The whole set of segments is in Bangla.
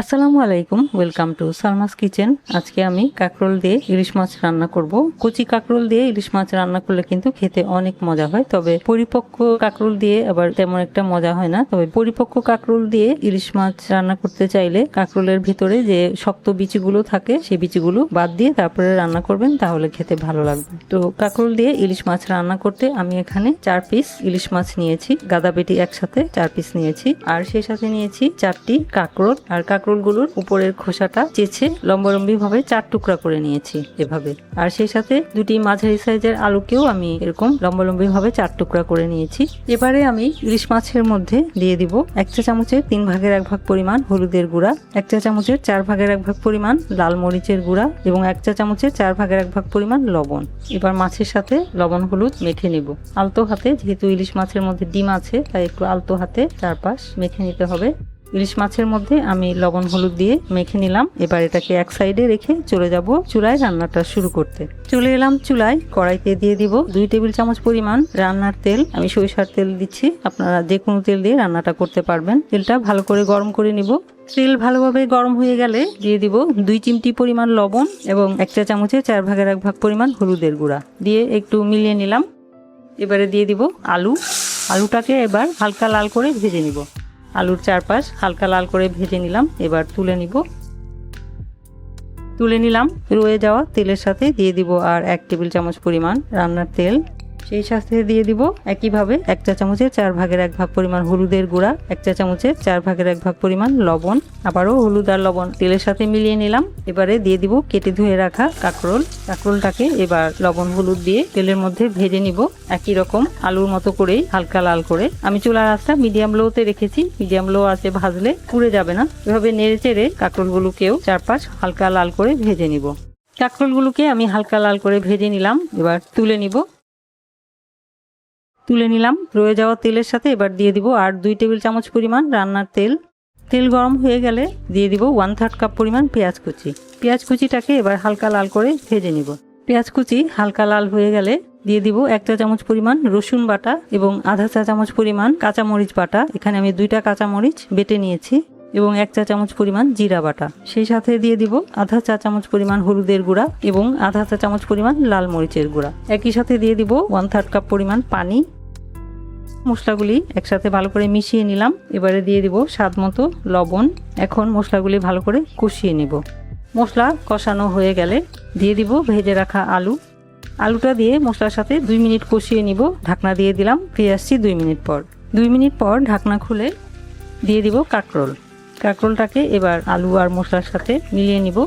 আসসালামু আলাইকুম, ওয়েলকাম টু সালমাস কিচেন। আজকে আমি কাকরোল দিয়ে ইলিশ মাছ রান্না করব। কচি কাকরোল দিয়ে ইলিশ মাছ রান্না করলে কিন্তু খেতে অনেক মজা হয়, তবে পরিপক্ক কাকরোল দিয়ে আবার তেমন একটা মজা হয় না। তবে পরিপক্ক কাকরোল দিয়ে ইলিশ মাছ রান্না করতে চাইলে কাকরোলের ভিতরে যে শক্ত বিচিগুলো থাকে, সেই বিচিগুলো বাদ দিয়ে তারপরে রান্না করবেন, তাহলে খেতে ভালো লাগবে। তো কাকরোল দিয়ে ইলিশ মাছ রান্না করতে আমি এখানে চার পিস ইলিশ মাছ নিয়েছি গাদা বেটি একসাথে চার পিস নিয়েছি, আর সেই সাথে নিয়েছি চারটি কাকরোল। আর কাকরোলগুলোর উপরের খোসাটা চেছে লম্বালম্বি ভাবে চার টুকরা করে নিয়েছি এভাবে। আর সেই সাথে দুটি মাঝারি সাইজের আলুকেও আমি এরকম লম্বালম্বি ভাবে চার টুকরা করে নিয়েছি। এবারে আমি ইলিশ মাছের মধ্যে দিয়ে দিব এক চা চামচের তিন ভাগের এক ভাগ পরিমাণ হলুদের গুঁড়া, এক চা চামচের চার ভাগের এক ভাগ পরিমাণ লাল মরিচের গুঁড়া এবং এক চা চামচের চার ভাগের এক ভাগ পরিমাণ লবণ। এবার মাছের সাথে লবণ হলুদ মেখে নিব। আলতো হাতে, যেহেতু ইলিশ মাছের মধ্যে ডিম আছে, তাই একটু আলতো হাতে চারপাশ মেখে নিতে হবে। ইলিশ মাছের মধ্যে আমি লবণ হলুদ দিয়ে মেখে নিলাম। এবার এটাকে এক সাইডে রেখে চলে যাব চুলায় রান্নাটা শুরু করতে। চলে এলাম চুলায়, কড়াইতে দিয়ে দিব দুই টেবিল চামচ পরিমাণ রান্নার তেল। আমি সরিষার তেল দিচ্ছি, আপনারা যে কোনো তেল দিয়ে রান্নাটা করতে পারবেন। তেলটা ভালো করে গরম করে নিব। তেল ভালোভাবে গরম হয়ে গেলে দিয়ে দিব দুই চিমটি পরিমাণ লবণ এবং এক চা চামচে চার ভাগের এক ভাগ পরিমাণ হলুদের গুঁড়া। দিয়ে একটু মিলিয়ে নিলাম। এবারে দিয়ে দিব আলু। আলুটাকে এবার হালকা লাল করে ভেজে নিব। আলুর চারপাশ হালকা লাল করে ভেজে নিলাম। এবার তুলে নিব। তুলে নিলাম। রয়ে যাওয়া তেলের সাথে দিয়ে দিব আর এক টেবিল চামচ পরিমাণ রান্নার তেল। সেই সাথে দিয়ে দিব একইভাবে এক চা চামচের চার ভাগের এক ভাগ পরিমাণ হলুদের গুঁড়া, এক চা চামচের চার ভাগের এক ভাগ পরিমাণ লবণ, আবারও হলুদ আর লবণ। তেলের সাথে মিলিয়ে নিলাম। এবারে দিয়ে দিব কেটে ধুয়ে রাখা কাঁকরোল। কাঁকরোলটাকে এবার লবণ হলুদ দিয়ে তেলের মধ্যে ভেজে নিব। একই রকম আলুর মতো করেই হালকা লাল করে। আমি চুলার আঁচটা মিডিয়াম লোতে রেখেছি। মিডিয়াম লো আছে ভাজলে পুড়ে যাবে না। এভাবে নেড়ে চেড়ে কাঁকরোলগুলোকেও চারপাশ হালকা লাল করে ভেজে নিব। কাঁকরোলগুলোকে আমি হালকা লাল করে ভেজে নিলাম। এবার তুলে নিব। তুলে নিলাম। রয়ে যাওয়া তেলের সাথে এবার দিয়ে দিব আর দুই টেবিল চামচ পরিমাণ রান্নার তেল। তেল গরম হয়ে গেলে দিয়ে দিব ওয়ান থার্ড কাপ পরিমাণ পেঁয়াজ কুচি। পেঁয়াজ কুচিটাকে এবার হালকা লাল করে ভেজে নিব। পেঁয়াজ কুচি হালকা লাল হয়ে গেলে দিয়ে দিব এক চা চামচ পরিমাণ রসুন বাটা এবং আধা চা চামচ পরিমাণ কাঁচামরিচ বাটা। এখানে আমি দুইটা কাঁচামরিচ বেটে নিয়েছি। এবং এক চা চামচ পরিমাণ জিরা বাটা। সেই সাথে দিয়ে দিব আধা চা চামচ পরিমাণ হলুদের গুঁড়া এবং আধা চা চামচ পরিমাণ লাল মরিচের গুঁড়া। একই সাথে দিয়ে দিব ওয়ান থার্ড কাপ পরিমাণ পানি। মশলাগুলি একসাথে ভালো করে মিশিয়ে নিলাম। এবারে দিয়ে দিব স্বাদ মতো লবণ। এখন মশলাগুলি ভালো করে কষিয়ে নিব। মশলা কষানো হয়ে গেলে দিয়ে দিব ভেজে রাখা আলু। আলুটা দিয়ে মশলার সাথে দুই মিনিট কষিয়ে নিব। ঢাকনা দিয়ে দিলাম, ফিরে আসছি দুই মিনিট পর। দুই মিনিট পর ঢাকনা খুলে দিয়ে দিব কাঁকরোল। কাঁকরোলটাকে এবার আলু আর মশলার সাথে মিলিয়ে নিব।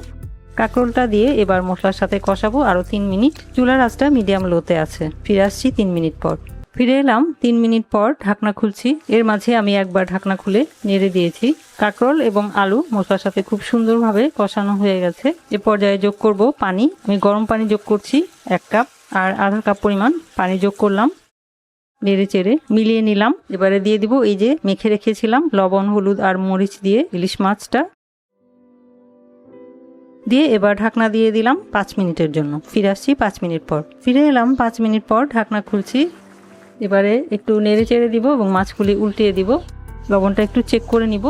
কাঁকরোলটা দিয়ে এবার মশলার সাথে কষাবো আরও তিন মিনিট। চুলার আঁচটা মিডিয়াম লোতে আছে। ফিরে আসছি তিন মিনিট পর। ফিরে এলাম, তিন মিনিট পর ঢাকনা খুলছি। এর মাঝে আমি একবার ঢাকনা খুলে নেড়ে দিয়েছি। কাঁকরোল এবং আলু মশলার সাথে খুব সুন্দরভাবে কষানো হয়ে গেছে। এ পর্যায়ে যোগ করব পানি। আমি গরম পানি যোগ করছি এক কাপ। আর আধা কাপ পরিমাণ পানি যোগ করলাম। নেড়ে চেড়ে মিলিয়ে নিলাম। এবারে দিয়ে দিব এই যে মেখে রেখেছিলাম লবণ, হলুদ আর মরিচ দিয়ে ইলিশ মাছটা। দিয়ে এবার ঢাকনা দিয়ে দিলাম পাঁচ মিনিটের জন্য। ফিরে আসছি পাঁচ মিনিট পর। ফিরে এলাম পাঁচ মিনিট পর, ঢাকনা খুলছি। এবারে একটু নেড়ে চেড়ে দিব এবং মাছগুলি উল্টিয়ে দিব। লবণটা একটু চেক করে নিব।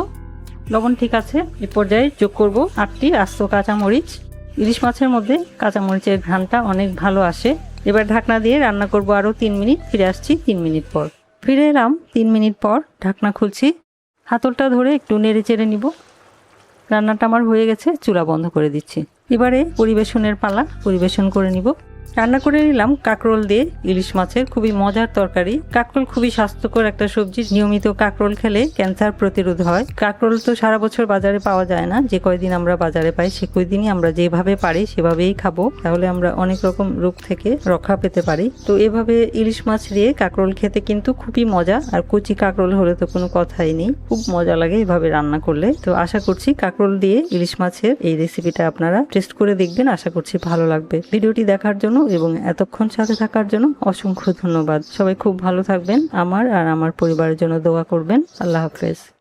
লবণ ঠিক আছে, এ পর্যায়ে যোগ করব আটটি আস্ত কাঁচামরিচ। ইলিশ মাছের মধ্যে কাঁচামরিচের ঘ্রাণটা অনেক ভালো আসে। এবার ঢাকনা দিয়ে রান্না করব আরও তিন মিনিট, ফিরে আসছি তিন মিনিট পর। ফিরে এলাম তিন মিনিট পর, ঢাকনা খুলছি। হাতলটা ধরে একটু নেড়ে চেড়ে নিব। রান্নাটা আমার হয়ে গেছে, চুলা বন্ধ করে দিচ্ছি। এবারে পরিবেশনের পালা পরিবেশন করে নিব। রান্না করে নিলাম কাকরোল দিয়ে ইলিশ মাছের, খুবই মজার তরকারি। কাকরোল খুবই স্বাস্থ্যকর একটা সবজি, নিয়মিত কাকরোল খেলে ক্যান্সার প্রতিরোধ হয়। কাকরোল তো সারা বছর বাজারে পাওয়া যায় না, যে কয়দিন আমরা বাজারে পাই সে কয়দিনই আমরা যেভাবে পারি সেভাবেই খাব। তাহলে আমরা অনেক রকম রোগ থেকে রক্ষা পেতে পারি। তো এভাবে ইলিশ মাছ দিয়ে কাকরোল খেতে কিন্তু খুবই মজা, আর কচি কাকরোল হলে তো কোনো কথাই নেই। খুব মজা লাগে এভাবে রান্না করলে। তো আশা করছি কাকরোল দিয়ে ইলিশ মাছের এই রেসিপিটা আপনারা টেস্ট করে দেখবেন, আশা করছি ভালো লাগবে। ভিডিওটি দেখার জন্য এবং এতক্ষণ সাথে থাকার জন্য অসংখ্য ধন্যবাদ। সবাই খুব ভালো থাকবেন আমার আর আমার পরিবারের জন্য দোয়া করবেন। আল্লাহ হাফেজ।